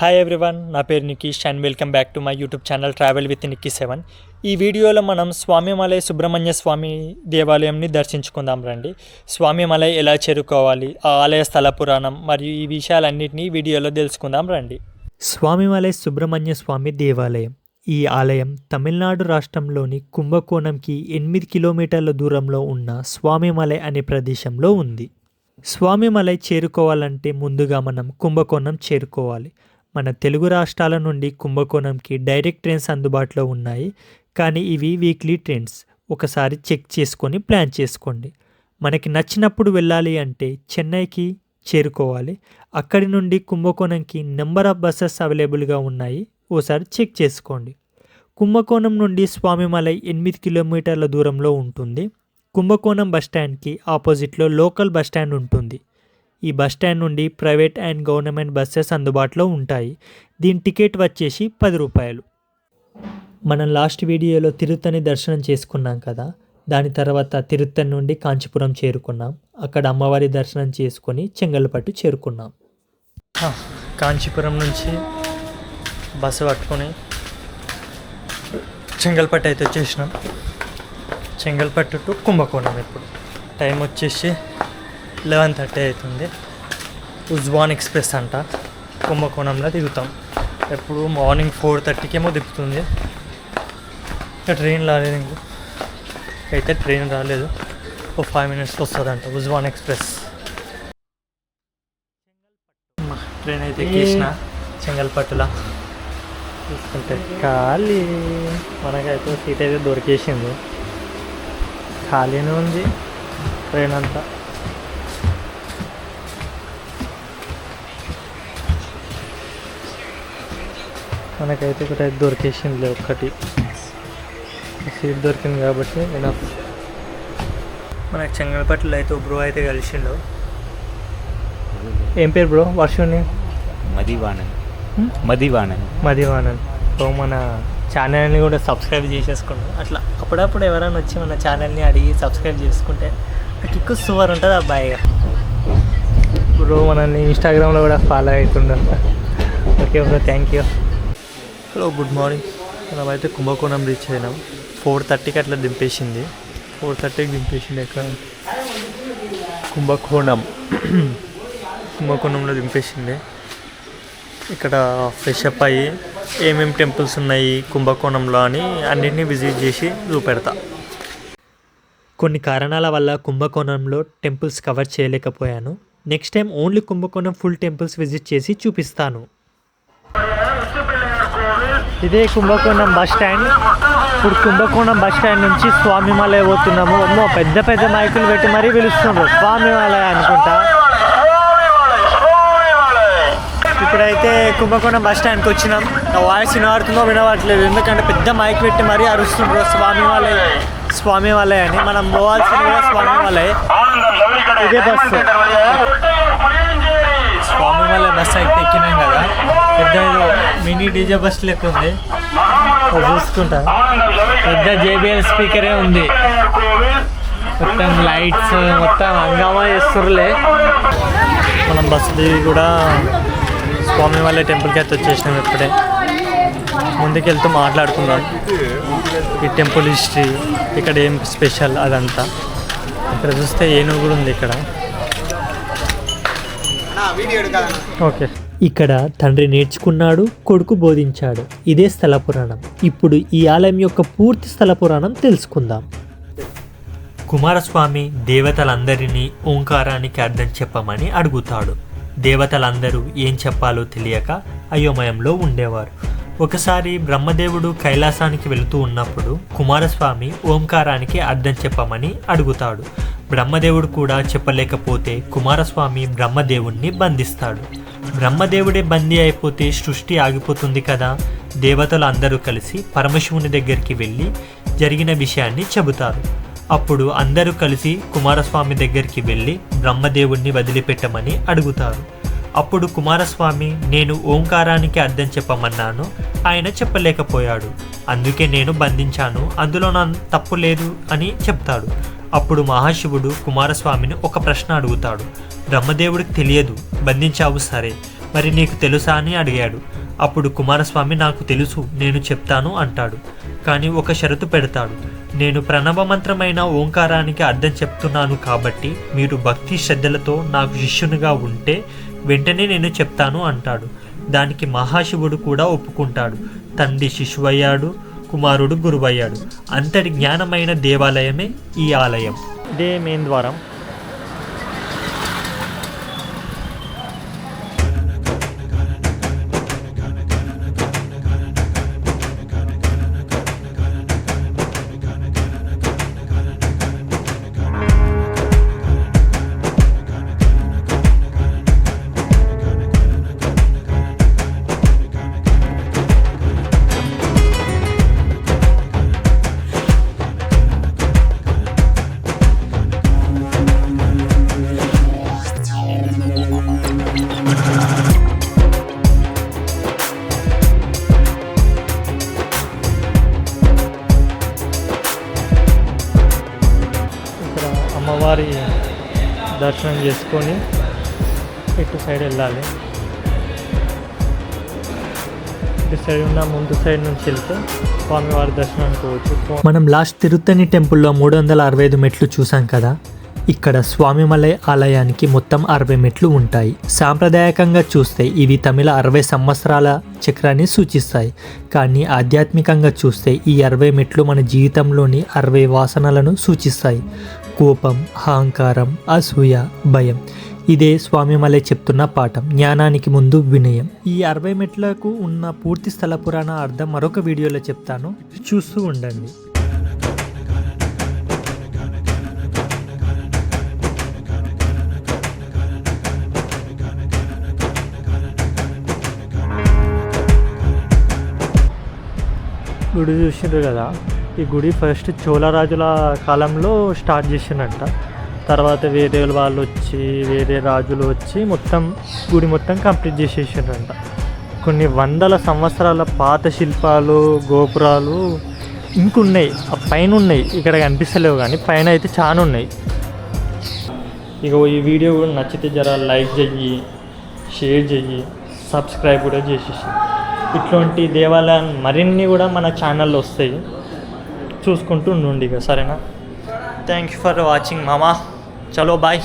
Hi everyone నా పేరు Nikish and welcome back to my YouTube channel travel with Nikki seven ఈ వీడియోలో మనం స్వామిమలై సుబ్రహ్మణ్య స్వామి దేవాలయంని దర్శించుకుందాం రండి. స్వామిమలై ఎలా చేరుకోవాలి ఆ ఆలయ స్థల పురాణం మరియు ఈ విషయాలన్నింటినీ వీడియోలో తెలుసుకుందాం రండి. స్వామిమలై సుబ్రహ్మణ్య స్వామి దేవాలయం. ఈ ఆలయం తమిళనాడు రాష్ట్రంలోని కుంభకోణంకి ఎనిమిది కిలోమీటర్ల దూరంలో ఉన్న స్వామిమలై అనే ప్రదేశంలో ఉంది. స్వామిమలై చేరుకోవాలంటే ముందుగా మనం కుంభకోణం చేరుకోవాలి. మన తెలుగు రాష్ట్రాల నుండి కుంభకోణంకి డైరెక్ట్ ట్రైన్స్ అందుబాటులో ఉన్నాయి. కానీ ఇవి వీక్లీ ట్రైన్స్. ఒకసారి చెక్ చేసుకొని ప్లాన్ చేసుకోండి. మనకి నచ్చినప్పుడు వెళ్ళాలి అంటే చెన్నైకి చేరుకోవాలి. అక్కడి నుండి కుంభకోణంకి నెంబర్ ఆఫ్ బస్సెస్ అవైలబుల్గా ఉన్నాయి. ఓసారి చెక్ చేసుకోండి. కుంభకోణం నుండి స్వామిమలై ఎనిమిది కిలోమీటర్ల దూరంలో ఉంటుంది. కుంభకోణం బస్టాండ్కి ఆపోజిట్లో లోకల్ బస్టాండ్ ఉంటుంది. ఈ బస్టాండ్ నుండి ప్రైవేట్ అండ్ గవర్నమెంట్ బస్సెస్ అందుబాటులో ఉంటాయి. దీని టికెట్ వచ్చేసి పది రూపాయలు. మనం లాస్ట్ వీడియోలో తిరుత్తని దర్శనం చేసుకున్నాం కదా. దాని తర్వాత తిరుత్తని నుండి కాంచీపురం చేరుకున్నాం. అక్కడ అమ్మవారి దర్శనం చేసుకొని చెంగల్పట్టు చేరుకున్నాం. కాంచీపురం నుంచి బస్సు పట్టుకొని చెంగల్పట్టు అయితే వచ్చేసినాం. చెంగల్పట్టు టు కుంభకోణం ఇప్పుడు. టైం వచ్చేసి లెవెన్ థర్టీ అవుతుంది. ఉజ్వాన్ ఎక్స్ప్రెస్ అంట. కుంభకోణంలో దిగుతాం. ఎప్పుడు మార్నింగ్ ఫోర్ థర్టీకేమో దిగుతుంది. ఇంకా ట్రైన్ రాలేదు ఇంకో. అయితే ట్రైన్ రాలేదు. ఓ ఫైవ్ మినిట్స్లో వస్తుందంట ఉజ్వాన్ ఎక్స్ప్రెస్. ట్రైన్ అయితే ఎక్కేసిన. చెంగల్పట్టులా. చూసుకుంటే ఖాళీ. మనకైతే సీట్ అయితే దొరికేసింది. ఖాళీనే ఉంది. ట్రైన్ అంతా. మనకైతే ఒకటి అయితే దొరికేసింది ఒక్కటి. సీట్ దొరికింది కాబట్టి నేను మనకి చెంగల్పట్టులో అయితే బ్రో అయితే కలిసిండు. ఏం పేరు బ్రో? వర్షుని? మదివాణన్? మదివాణన్ మదివానంద్ సో మన ఛానల్ని కూడా సబ్స్క్రైబ్ చేసేసుకోండి అట్లా అప్పుడప్పుడు ఎవరైనా వచ్చి మన ఛానల్ని అడిగి సబ్స్క్రైబ్ చేసుకుంటే నాకు ఎక్కువ సూపర్ ఉంటుంది అబ్బాయిగా బ్రో మనల్ని ఇన్స్టాగ్రామ్లో కూడా follow అవుతుండ okay bro thank you hello good morning మనమైతే కుంభకోణం రీచ్ అయినాం. ఫోర్ థర్టీకి అట్లా దింపేసింది. ఫోర్ థర్టీకి దింపేసింది ఎక్కడ? కుంభకోణం. కుంభకోణంలో దింపేసింది. ఇక్కడ ఫ్రెష్ అప్ అయ్యి ఏమేమి టెంపుల్స్ ఉన్నాయి కుంభకోణంలో అని అన్నింటినీ విజిట్ చేసి చూపెడతా. కొన్ని కారణాల వల్ల కుంభకోణంలో టెంపుల్స్ కవర్ చేయలేకపోయాను. Next time only Kumbakonam full temples visit చేసి చూపిస్తాను. ఇదే కుంభకోణం బస్ స్టాండ్. ఇప్పుడు కుంభకోణం బస్ స్టాండ్ నుంచి స్వామిమలై పోతున్నాము. అమ్మో పెద్ద పెద్ద మైకులు పెట్టి మరీ పిలుస్తున్నారు స్వామిమలై అనుకుంటా. ఇప్పుడైతే కుంభకోణం బస్ స్టాండ్కి వచ్చినాం. నా వాయిస్ వినబడుతుందో వినబడట్లేదు. ఎందుకంటే పెద్ద మైక్ పెట్టి మరీ అరుస్తుండ్రు స్వామి వాళ్ళే స్వామి అని. మనం పోవాల్సింది కూడా స్వామి ఇదే బస్సు. స్వామి వాళ్ళ బస్సు అయితే ఎక్కినాం కదా. పెద్ద మినీ డీజే బస్ లెక్క ఉంది. చూసుకుంటా. పెద్ద జేబిఎల్ స్పీకరే ఉంది. మొత్తం లైట్స్ మొత్తం హంగామా చేస్తుర్రులే. మనం బస్సు దిగి కూడా స్వామి వాళ్ళ టెంపుల్కి అయితే వచ్చేసినాం ఇప్పుడే. ముందుకెళ్తూ మాట్లాడుకుందాం. ఈ టెంపుల్ హిస్టరీ ఇక్కడ ఏం స్పెషల్ అదంతా. ఇక్కడ చూస్తే ఏనుగు కూడా ఉంది ఇక్కడ. ఓకే. ఇక్కడ తండ్రి నేర్చుకున్నాడు కొడుకు బోధించాడు. ఇదే స్థల పురాణం. ఇప్పుడు ఈ ఆలయం యొక్క పూర్తి స్థల పురాణం తెలుసుకుందాం. కుమారస్వామి దేవతలందరినీ ఓంకారానికి అర్థం చెప్పమని అడుగుతాడు. దేవతలందరూ ఏం చెప్పాలో తెలియక అయోమయంలో ఉండేవారు. ఒకసారి బ్రహ్మదేవుడు కైలాసానికి వెళుతూ ఉన్నప్పుడు కుమారస్వామి ఓంకారానికి అర్థం చెప్పమని అడుగుతాడు. బ్రహ్మదేవుడు కూడా చెప్పలేకపోతే కుమారస్వామి బ్రహ్మదేవుణ్ణి బంధిస్తాడు. బ్రహ్మదేవుడే బందీ అయిపోతే సృష్టి ఆగిపోతుంది కదా? దేవతలు అందరూ కలిసి పరమశివుని దగ్గరికి వెళ్ళి జరిగిన విషయాన్ని చెబుతారు. అప్పుడు అందరూ కలిసి కుమారస్వామి దగ్గరికి వెళ్ళి బ్రహ్మదేవుణ్ణి వదిలిపెట్టమని అడుగుతారు. అప్పుడు కుమారస్వామి నేను ఓంకారానికి అర్థం చెప్పమన్నాను. ఆయన చెప్పలేకపోయాడు. అందుకే నేను బంధించాను. అందులో నా తప్పు లేదు అని చెప్తాడు. అప్పుడు మహాశివుడు కుమారస్వామిని ఒక ప్రశ్న అడుగుతాడు. బ్రహ్మదేవుడికి తెలియదు. బంధించావు సరే. మరి నీకు తెలుసా? అని అడిగాడు. అప్పుడు కుమారస్వామి నాకు తెలుసు. నేను చెప్తాను అంటాడు. కానీ ఒక షరతు పెడతాడు. నేను ప్రణవ మంత్రమైన ఓంకారానికి అర్థం చెప్తున్నాను కాబట్టి మీరు భక్తి శ్రద్ధలతో నాకు శిష్యునిగా ఉంటే వెంటనే నేను చెప్తాను అంటాడు. దానికి మహాశివుడు కూడా ఒప్పుకుంటాడు. తండ్రి శిశువయ్యాడు. కుమారుడు గురువయ్యాడు. అంతటి జ్ఞానమైన దేవాలయమే ఈ ఆలయం. ఇదే మెయిన్ ద్వారం. దర్శనం చేసుకొని ఇటు సైడ్ వెళ్ళాలి. ఇటు సైడ్ ఉన్న ముందు సైడ్ నుంచి వెళ్తే స్వామివారి దర్శనానికి పోవచ్చు. మనం లాస్ట్ తిరుత్తని టెంపుల్లో మూడు వందల అరవై ఐదు మెట్లు చూసాం కదా. ఇక్కడ స్వామిమలై ఆలయానికి మొత్తం అరవై మెట్లు ఉంటాయి. సాంప్రదాయకంగా చూస్తే ఇవి తమిళ అరవై సంవత్సరాల చక్రాన్ని సూచిస్తాయి. కానీ ఆధ్యాత్మికంగా చూస్తే ఈ అరవై మెట్లు మన జీవితంలోని అరవై వాసనలను సూచిస్తాయి. కోపం అహంకారం అసూయ భయం. ఇదే స్వామిమలై చెప్తున్న పాఠం. జ్ఞానానికి ముందు వినయం. ఈ అరవై మెట్లకు ఉన్న పూర్తి స్థల పురాణ అర్థం మరొక వీడియోలో చెప్తాను. చూస్తూ ఉండండి. గుడి చూసిండ్రు కదా? ఈ గుడి ఫస్ట్ చోళరాజుల కాలంలో స్టార్ట్ చేసిందంట. తర్వాత వేరే వాళ్ళు వచ్చి వేరే రాజులు వచ్చి మొత్తం గుడి మొత్తం కంప్లీట్ చేసేసిండ్రంట. కొన్ని వందల సంవత్సరాల పాత శిల్పాలు గోపురాలు ఇంకున్నాయి. ఆ పైన ఉన్నాయి ఇక్కడ కనిపిస్తలేవు కానీ పైన అయితే చాలా ఉన్నాయి ఇక ఈ వీడియో కూడా నచ్చితే జర లైక్ చెయ్యి షేర్ చెయ్యి సబ్స్క్రైబ్ కూడా చేసేసి. ఇట్లాంటి దేవాలయాలు మరిన్ని కూడా మన ఛానల్లో వస్తాయి. చూసుకుంటూ ఉండండి ఇక సరేనా? థ్యాంక్ యూ ఫర్ వాచింగ్ మామా. చలో బాయ్